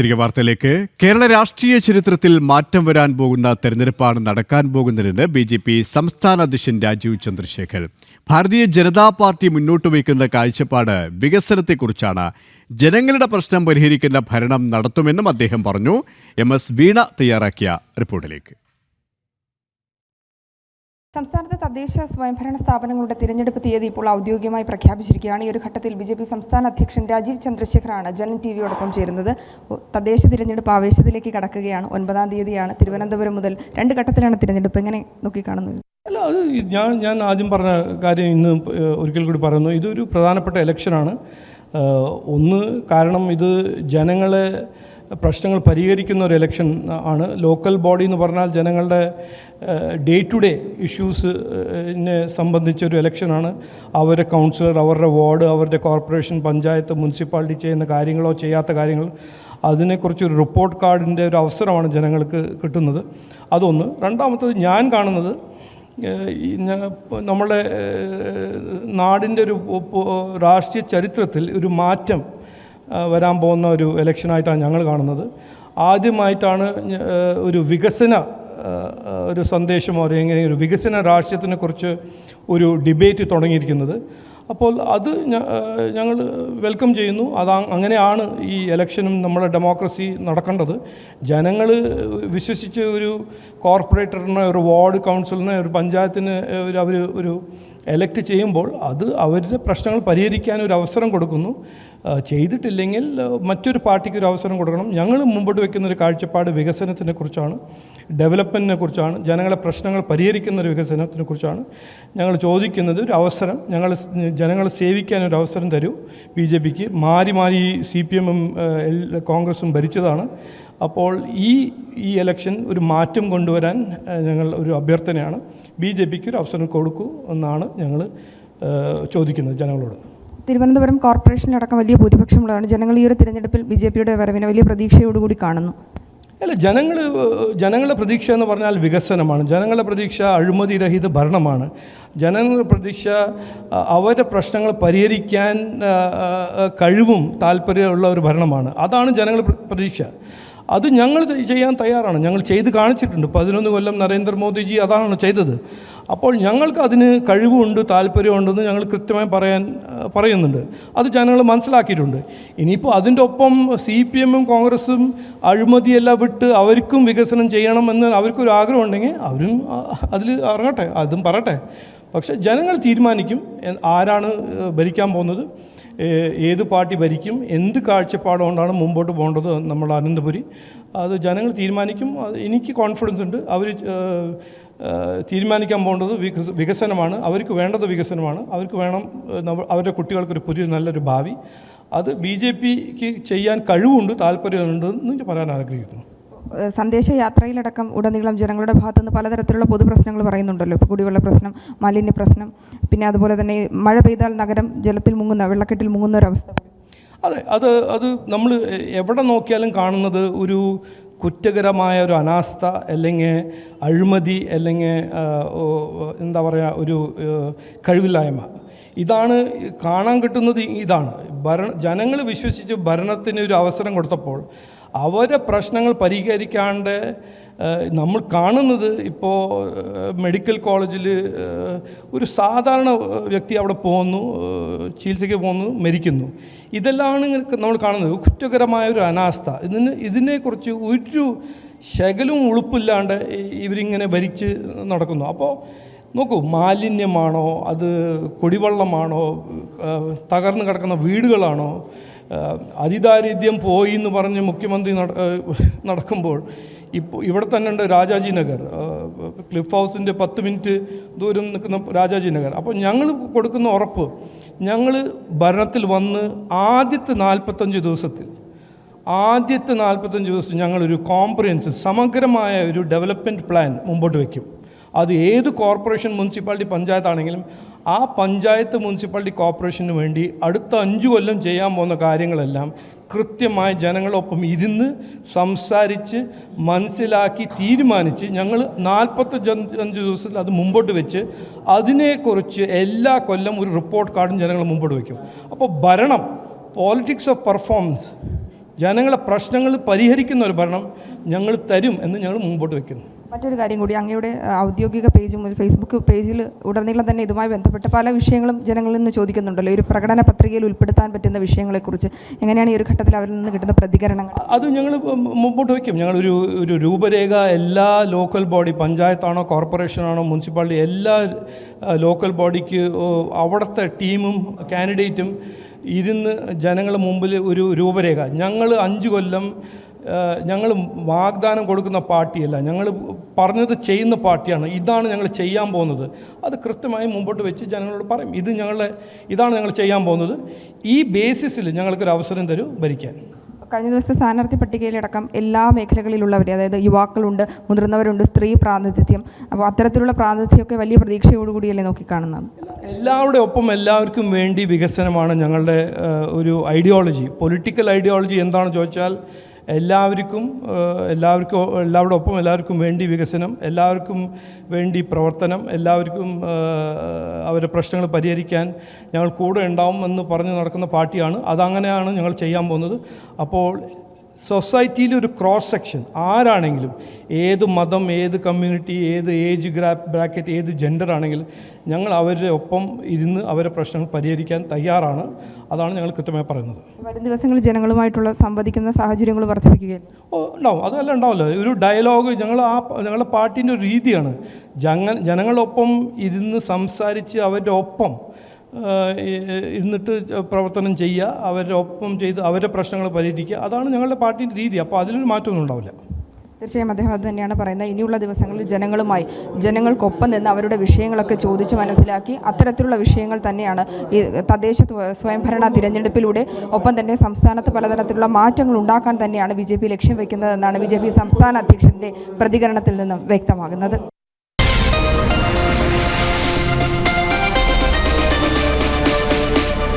തിരികെ വാർത്തയിലേക്ക്. കേരള രാഷ്ട്രീയ ചരിത്രത്തിൽ മാറ്റം വരാൻ പോകുന്ന തെരഞ്ഞെടുപ്പാണ് നടക്കാൻ പോകുന്നതെന്ന് ബി ജെ പി സംസ്ഥാന അധ്യക്ഷൻ രാജീവ് ചന്ദ്രശേഖർ. ഭാരതീയ ജനതാ പാർട്ടി മുന്നോട്ട് വയ്ക്കുന്ന കാഴ്ചപ്പാട് വികസനത്തെക്കുറിച്ചാണ്. ജനങ്ങളുടെ പ്രശ്നം പരിഹരിക്കുന്ന ഭരണം നടത്തുമെന്നും അദ്ദേഹം പറഞ്ഞു. എം എസ് വീണ തയ്യാറാക്കിയ റിപ്പോർട്ടിലേക്ക്. സംസ്ഥാനത്തെ തദ്ദേശ സ്വയംഭരണ സ്ഥാപനങ്ങളുടെ തിരഞ്ഞെടുപ്പ് തീയതി ഇപ്പോൾ ഔദ്യോഗികമായി പ്രഖ്യാപിച്ചിരിക്കുകയാണ്. ഈ ഒരു ഘട്ടത്തിൽ ബി ജെ പി സംസ്ഥാന അധ്യക്ഷൻ രാജീവ് ചന്ദ്രശേഖറാണ് ജനൻ ടി വിയോടൊപ്പം ചേരുന്നത്. തദ്ദേശ തിരഞ്ഞെടുപ്പ് ആവേശത്തിലേക്ക് കടക്കുകയാണ്. ഒൻപതാം തീയതിയാണ്. തിരുവനന്തപുരം മുതൽ രണ്ട് ഘട്ടത്തിലാണ് തിരഞ്ഞെടുപ്പ്. എങ്ങനെ നോക്കിക്കാണുന്നത്? അല്ല അത് ഞാൻ ഞാൻ ആദ്യം പറഞ്ഞ കാര്യം ഇന്ന് ഒരിക്കൽ കൂടി പറയുന്നു. ഇതൊരു പ്രധാനപ്പെട്ട ഇലക്ഷനാണ് ഒന്ന് കാരണം ഇത് ജനങ്ങളെ പ്രശ്നങ്ങൾ പരിഹരിക്കുന്ന ഒരു ഇലക്ഷൻ ആണ്. ലോക്കൽ ബോഡി എന്ന് പറഞ്ഞാൽ ജനങ്ങളുടെ ഡേ ടു ഡേ ഇഷ്യൂസിനെ സംബന്ധിച്ചൊരു ഇലക്ഷനാണ് അവരുടെ കൗൺസിലർ അവരുടെ വാർഡ് അവരുടെ കോർപ്പറേഷൻ പഞ്ചായത്ത് മുനിസിപ്പാലിറ്റി ചെയ്യുന്ന കാര്യങ്ങളോ ചെയ്യാത്ത കാര്യങ്ങൾ അതിനെക്കുറിച്ച് ഒരു റിപ്പോർട്ട് കാർഡിന്റെ ഒരു അവസരമാണ് ജനങ്ങൾക്ക് കിട്ടുന്നത്. അതൊന്ന്. രണ്ടാമത്തത് ഞാൻ കാണുന്നത് നമ്മളെ ഈ ഞ- പ- നമ്മുടെ ഏഹ് നാടിന്റെ ഒരു രാഷ്ട്രീയ ചരിത്രത്തിൽ ഒരു മാറ്റം വരാൻ പോകുന്ന ഒരു ഇലക്ഷനായിട്ടാണ് ഞങ്ങൾ കാണുന്നത്. ആദ്യമായിട്ടാണ് ഒരു വികസന ഒരു സന്ദേശമോ അല്ലെങ്കിൽ ഒരു വികസന രാഷ്ട്രീയത്തിനെ കുറിച്ച് ഒരു ഡിബേറ്റ് തുടങ്ങിയിരിക്കുന്നത്. അപ്പോൾ അത് ഞങ്ങൾ വെൽക്കം ചെയ്യുന്നു. അത് അങ്ങനെയാണ് ഈ ഇലക്ഷനും നമ്മുടെ ഡെമോക്രസി നടക്കേണ്ടത്. ജനങ്ങൾ വിശ്വസിച്ച് ഒരു കോർപ്പറേറ്ററിനെ ഒരു വാർഡ് കൗൺസിലിനെ ഒരു പഞ്ചായത്തിന് ഒരു അവർ ഒരു എലക്ട് ചെയ്യുമ്പോൾ അത് അവരുടെ പ്രശ്നങ്ങൾ പരിഹരിക്കാൻ ഒരു അവസരം കൊടുക്കുന്നു. ചെയ്തിട്ടില്ലെങ്കിൽ മറ്റൊരു പാർട്ടിക്ക് ഒരു അവസരം കൊടുക്കണം. ഞങ്ങൾ മുമ്പോട്ട് വെക്കുന്ന ഒരു കാഴ്ചപ്പാട് വികസനത്തിനെ കുറിച്ചാണ് ഡെവലപ്മെന്റിനെ കുറിച്ചാണ് ജനങ്ങളെ പ്രശ്നങ്ങൾ പരിഹരിക്കുന്ന ഒരു വികസനത്തിനെ കുറിച്ചാണ് ഞങ്ങൾ ചോദിക്കുന്നത്. ഒരു അവസരം ഞങ്ങൾ ജനങ്ങളെ സേവിക്കാൻ ഒരു അവസരം തരൂ. ബി ജെ പിക്ക് മാറി മാറി സി പി എമ്മും കോൺഗ്രസും ഭരിച്ചതാണ്. അപ്പോൾ ഈ ഈ ഇലക്ഷൻ ഒരു മാറ്റം കൊണ്ടുവരാൻ ഞങ്ങൾ ഒരു അഭ്യർത്ഥനയാണ്. ബി ജെ പിക്ക് ഒരു അവസരം കൊടുക്കൂ എന്നാണ് ഞങ്ങൾ ചോദിക്കുന്നത് ജനങ്ങളോട്. തിരുവനന്തപുരം കോർപ്പറേഷനിലടക്കം വലിയ ഭൂരിപക്ഷമുള്ളതാണ് ജനങ്ങൾ ഈ ഒരു തിരഞ്ഞെടുപ്പിൽ ബി ജെ പിയുടെ വരവിനെ വലിയ പ്രതീക്ഷയോടുകൂടി കാണുന്നു. അല്ല ജനങ്ങൾ ജനങ്ങളുടെ പ്രതീക്ഷ എന്ന് പറഞ്ഞാൽ വികസനമാണ്. ജനങ്ങളുടെ പ്രതീക്ഷ അഴിമതിരഹിത ഭരണമാണ്. ജനങ്ങളുടെ പ്രതീക്ഷ അവരുടെ പ്രശ്നങ്ങൾ പരിഹരിക്കാൻ കഴിവും താല്പര്യമുള്ള ഒരു ഭരണമാണ്. അതാണ് ജനങ്ങളുടെ പ്രതീക്ഷ. അത് ഞങ്ങൾ ചെയ്യാൻ തയ്യാറാണ്. ഞങ്ങൾ ചെയ്ത് കാണിച്ചിട്ടുണ്ട്. പതിനൊന്ന് കൊല്ലം നരേന്ദ്രമോദിജി അതാണ് ചെയ്തത്. അപ്പോൾ ഞങ്ങൾക്ക് അതിന് കഴിവുണ്ട് താല്പര്യമുണ്ടെന്ന് ഞങ്ങൾ കൃത്യമായി പറയാൻ പറയുന്നുണ്ട്. അത് ജനങ്ങൾ മനസ്സിലാക്കിയിട്ടുണ്ട്. ഇനിയിപ്പോൾ അതിന്റെ ഒപ്പം സി പി എമ്മും കോൺഗ്രസും അഴിമതിയെല്ലാം വിട്ട് അവർക്കും വികസനം ചെയ്യണമെന്ന് അവർക്കൊരു ആഗ്രഹം ഉണ്ടെങ്കിൽ അവരും അതിൽ ഇറങ്ങട്ടെ അതും പറയട്ടെ. പക്ഷേ ജനങ്ങൾ തീരുമാനിക്കും ആരാണ് ഭരിക്കാൻ പോകുന്നത്. ഏത് പാർട്ടി ഭരിക്കും എന്ത് കാഴ്ചപ്പാടുകൊണ്ടാണ് മുമ്പോട്ട് പോകേണ്ടത് നമ്മൾ അനന്തപുരി? അത് ജനങ്ങൾ തീരുമാനിക്കും. എനിക്ക് കോൺഫിഡൻസ് ഉണ്ട്. അവർ തീരുമാനിക്കാൻ പോകേണ്ടത് വികസ വികസനമാണ്. അവർക്ക് വേണ്ടത് വികസനമാണ്. അവർക്ക് വേണം അവരുടെ കുട്ടികൾക്കൊരു പുതിയ നല്ലൊരു ഭാവി. അത് ബി ജെ പിക്ക് ചെയ്യാൻ കഴിവുണ്ട് താല്പര്യമുണ്ട് എന്ന് പറയാൻ ആഗ്രഹിക്കുന്നു. സന്ദേശയാത്രയിലടക്കം സന്ദേശ യാത്രയിലടക്കം ഉടനീളം ജനങ്ങളുടെ ഭാഗത്തുനിന്ന് പലതരത്തിലുള്ള പൊതുപ്രശ്നങ്ങൾ പറയുന്നുണ്ടല്ലോ. ഇപ്പോൾ കുടിവെള്ള പ്രശ്നം മാലിന്യ പ്രശ്നം പിന്നെ അതുപോലെ തന്നെ മഴ പെയ്താൽ നഗരം ജലത്തിൽ മുങ്ങുന്ന വെള്ളക്കെട്ടിൽ മുങ്ങുന്ന ഒരവസ്ഥ അതെ അത് അത് നമ്മൾ എവിടെ നോക്കിയാലും കാണുന്നത് ഒരു കുറ്റകരമായ ഒരു അനാസ്ഥ അല്ലെങ്കിൽ അഴിമതി അല്ലെങ്കിൽ എന്താ പറയുക ഒരു കഴിവില്ലായ്മ. ഇതാണ് കാണാൻ കിട്ടുന്നത് ഇതാണ്. ഭരണ ജനങ്ങൾ വിശ്വസിച്ച് ഭരണത്തിന് ഒരു അവസരം കൊടുത്തപ്പോൾ അവരെ പ്രശ്നങ്ങൾ പരിഹരിക്കാണ്ട് നമ്മൾ കാണുന്നത് ഇപ്പോൾ മെഡിക്കൽ കോളേജിൽ ഒരു സാധാരണ വ്യക്തി അവിടെ പോകുന്നു ചികിത്സയ്ക്ക് പോകുന്നു മരിക്കുന്നു. ഇതെല്ലാമാണ് നമ്മൾ കാണുന്നത്. കുറ്റകരമായ ഒരു അനാസ്ഥ. ഇതിന് ഇതിനെക്കുറിച്ച് ഒരു ശകലും ഉളുപ്പില്ലാണ്ട് ഇവരിങ്ങനെ ഭരിച്ച് നടക്കുന്നു. അപ്പോൾ നോക്കൂ മാലിന്യമാണോ അത് കുടിവെള്ളമാണോ തകർന്നു കിടക്കുന്ന വീടുകളാണോ അതിദാരിദ്ര്യം പോയി എന്ന് പറഞ്ഞ് മുഖ്യമന്ത്രി നടക്കുമ്പോൾ ഇപ്പോൾ ഇവിടെ തന്നെ ഉണ്ട് രാജാജി നഗർ. ക്ലിഫ് ഹൗസിന്റെ പത്ത് മിനിറ്റ് ദൂരം നിൽക്കുന്ന രാജാജി നഗർ. അപ്പോൾ ഞങ്ങൾ കൊടുക്കുന്ന ഉറപ്പ് ഞങ്ങൾ ഭരണത്തിൽ വന്ന് ആദ്യത്തെ നാൽപ്പത്തഞ്ച് ദിവസത്തിൽ ആദ്യത്തെ നാൽപ്പത്തഞ്ച് ദിവസം ഞങ്ങളൊരു കോംപ്രിഹെൻസീവ് സമഗ്രമായ ഒരു ഡെവലപ്മെന്റ് പ്ലാൻ മുമ്പോട്ട് വയ്ക്കും. അത് ഏത് കോർപ്പറേഷൻ മുനിസിപ്പാലിറ്റി പഞ്ചായത്താണെങ്കിലും ആ പഞ്ചായത്ത് മുനിസിപ്പാലിറ്റി കോർപ്പറേഷന് വേണ്ടി അടുത്ത അഞ്ച് കൊല്ലം ചെയ്യാൻ പോകുന്ന കാര്യങ്ങളെല്ലാം കൃത്യമായി ജനങ്ങളൊപ്പം ഇരുന്ന് സംസാരിച്ച് മനസ്സിലാക്കി തീരുമാനിച്ച് ഞങ്ങൾ നാൽപ്പത്തഞ്ച് അഞ്ച് ദിവസത്തിൽ അത് മുമ്പോട്ട് വെച്ച് അതിനെക്കുറിച്ച് എല്ലാ കൊല്ലം ഒരു റിപ്പോർട്ട് കാർഡും ജനങ്ങൾ മുമ്പോട്ട് വയ്ക്കും അപ്പോൾ ഭരണം പോളിറ്റിക്സ് ഓഫ് പെർഫോമൻസ് ജനങ്ങളെ പ്രശ്നങ്ങൾ പരിഹരിക്കുന്ന ഒരു ഭരണം ഞങ്ങൾ തരും എന്ന് ഞങ്ങൾ മുമ്പോട്ട് വെക്കുന്നു. മറ്റൊരു കാര്യം കൂടി അങ്ങയുടെ ഔദ്യോഗിക പേജ് മുതൽ ഫേസ്ബുക്ക് പേജിൽ ഉടനീളം തന്നെ ഇതുമായി ബന്ധപ്പെട്ട പല വിഷയങ്ങളും ജനങ്ങളിൽ നിന്ന് ചോദിക്കുന്നുണ്ടല്ലോ. ഒരു പ്രകടന പത്രികയിൽ ഉൾപ്പെടുത്താൻ പറ്റുന്ന വിഷയങ്ങളെക്കുറിച്ച് എങ്ങനെയാണ് ഈ ഒരു ഘട്ടത്തിൽ അവരിൽ നിന്ന് കിട്ടുന്ന പ്രതികരണങ്ങൾ? അത് ഞങ്ങൾ മുമ്പോട്ട് വയ്ക്കും ഞങ്ങളൊരു ഒരു രൂപരേഖ എല്ലാ ലോക്കൽ ബോഡി പഞ്ചായത്താണോ കോർപ്പറേഷനാണോ മുനിസിപ്പാലിറ്റി എല്ലാ ലോക്കൽ ബോഡിക്ക് അവിടുത്തെ ടീമും കാൻഡിഡേറ്റും ഇരുന്ന് ജനങ്ങളുടെ മുമ്പിൽ ഒരു രൂപരേഖ. ഞങ്ങൾ അഞ്ച് കൊല്ലം ഞങ്ങൾ വാഗ്ദാനം കൊടുക്കുന്ന പാർട്ടിയല്ല. ഞങ്ങൾ പറഞ്ഞത് ചെയ്യുന്ന പാർട്ടിയാണ്. ഇതാണ് ഞങ്ങൾ ചെയ്യാൻ പോകുന്നത്. അത് കൃത്യമായി മുമ്പോട്ട് വെച്ച് ജനങ്ങളോട് പറയും. ഇത് ഞങ്ങളുടെ ഇതാണ് ഞങ്ങൾ ചെയ്യാൻ പോകുന്നത്. ഈ ബേസിസിൽ ഞങ്ങൾക്കൊരു അവസരം തരൂ ഭരിക്കാൻ. കഴിഞ്ഞ ദിവസത്തെ സ്ഥാനാർത്ഥി പട്ടികയിലടക്കം എല്ലാ മേഖലകളിലുള്ളവരെ അതായത് യുവാക്കളുണ്ട് മുതിർന്നവരുണ്ട് സ്ത്രീ പ്രാതിനിധ്യം അപ്പോൾ അത്തരത്തിലുള്ള പ്രാതിനിധ്യമൊക്കെ വലിയ പ്രതീക്ഷയോടുകൂടിയല്ലേ നോക്കിക്കാണുന്നത്? എല്ലാവരുടെ ഒപ്പം എല്ലാവർക്കും വേണ്ടി വികസനമാണ് ഞങ്ങളുടെ ഒരു ഐഡിയോളജി പൊളിറ്റിക്കൽ ഐഡിയോളജി എന്താണെന്ന് ചോദിച്ചാൽ എല്ലാവർക്കും എല്ലാവർക്കും എല്ലാവരുടെ ഒപ്പം എല്ലാവർക്കും വേണ്ടി വികസനം എല്ലാവർക്കും വേണ്ടി പ്രവർത്തനം എല്ലാവർക്കും അവരുടെ പ്രശ്നങ്ങൾ പരിഹരിക്കാൻ ഞങ്ങൾ കൂടെ ഉണ്ടാവും എന്ന് പറഞ്ഞ് നടക്കുന്ന പാർട്ടിയാണ്. അതങ്ങനെയാണ് ഞങ്ങൾ ചെയ്യാൻ പോകുന്നത്. അപ്പോൾ സൊസൈറ്റിയിൽ ഒരു ക്രോസ് സെക്ഷൻ ആരാണെങ്കിലും ഏത് മതം ഏത് കമ്മ്യൂണിറ്റി ഏത് ഏജ് ഗ്രാ ബ്രാക്കറ്റ് ഏത് ജെൻഡർ ആണെങ്കിലും ഞങ്ങൾ അവരുടെ ഒപ്പം ഇരുന്ന് അവരുടെ പ്രശ്നങ്ങൾ പരിഹരിക്കാൻ തയ്യാറാണ്. അതാണ് ഞങ്ങൾ കൃത്യമായി പറയുന്നത്. വരും ദിവസങ്ങളിൽ ജനങ്ങളുമായിട്ടുള്ള സംവദിക്കുന്ന സാഹചര്യങ്ങൾ വർദ്ധിപ്പിക്കുകയാണ്. ഓ ഉണ്ടാവും. അതല്ല ഉണ്ടാവില്ല. ഒരു ഡയലോഗ് ഞങ്ങൾ ആ ഞങ്ങളുടെ പാർട്ടീന്റെ ഒരു രീതിയാണ്. ജന ജനങ്ങളൊപ്പം ഇരുന്ന് സംസാരിച്ച് അവരുടെ ഒപ്പം ഇരുന്നിട്ട് പ്രവർത്തനം ചെയ്യുക ഒപ്പം ചെയ്ത് അവരുടെ പ്രശ്നങ്ങൾ പരിഹരിക്കുക അതാണ് ഞങ്ങളുടെ പാർട്ടിന്റെ രീതി. അപ്പോൾ അതിലൊരു മാറ്റമൊന്നും ഉണ്ടാവില്ല. തീർച്ചയായും അദ്ദേഹം അത് തന്നെയാണ് പറയുന്നത്. ഇനിയുള്ള ദിവസങ്ങളിൽ ജനങ്ങളുമായി ജനങ്ങൾക്കൊപ്പം നിന്ന് അവരുടെ വിഷയങ്ങളൊക്കെ ചോദിച്ച് മനസ്സിലാക്കി അത്തരത്തിലുള്ള വിഷയങ്ങൾ തന്നെയാണ് ഈ തദ്ദേശ സ്വയംഭരണ തിരഞ്ഞെടുപ്പിലൂടെ ഒപ്പം തന്നെ സംസ്ഥാനത്ത് പലതരത്തിലുള്ള മാറ്റങ്ങൾ ഉണ്ടാക്കാൻ തന്നെയാണ് ബി ലക്ഷ്യം വയ്ക്കുന്നതെന്നാണ് ബി സംസ്ഥാന അധ്യക്ഷന്റെ പ്രതികരണത്തിൽ നിന്നും വ്യക്തമാകുന്നത്.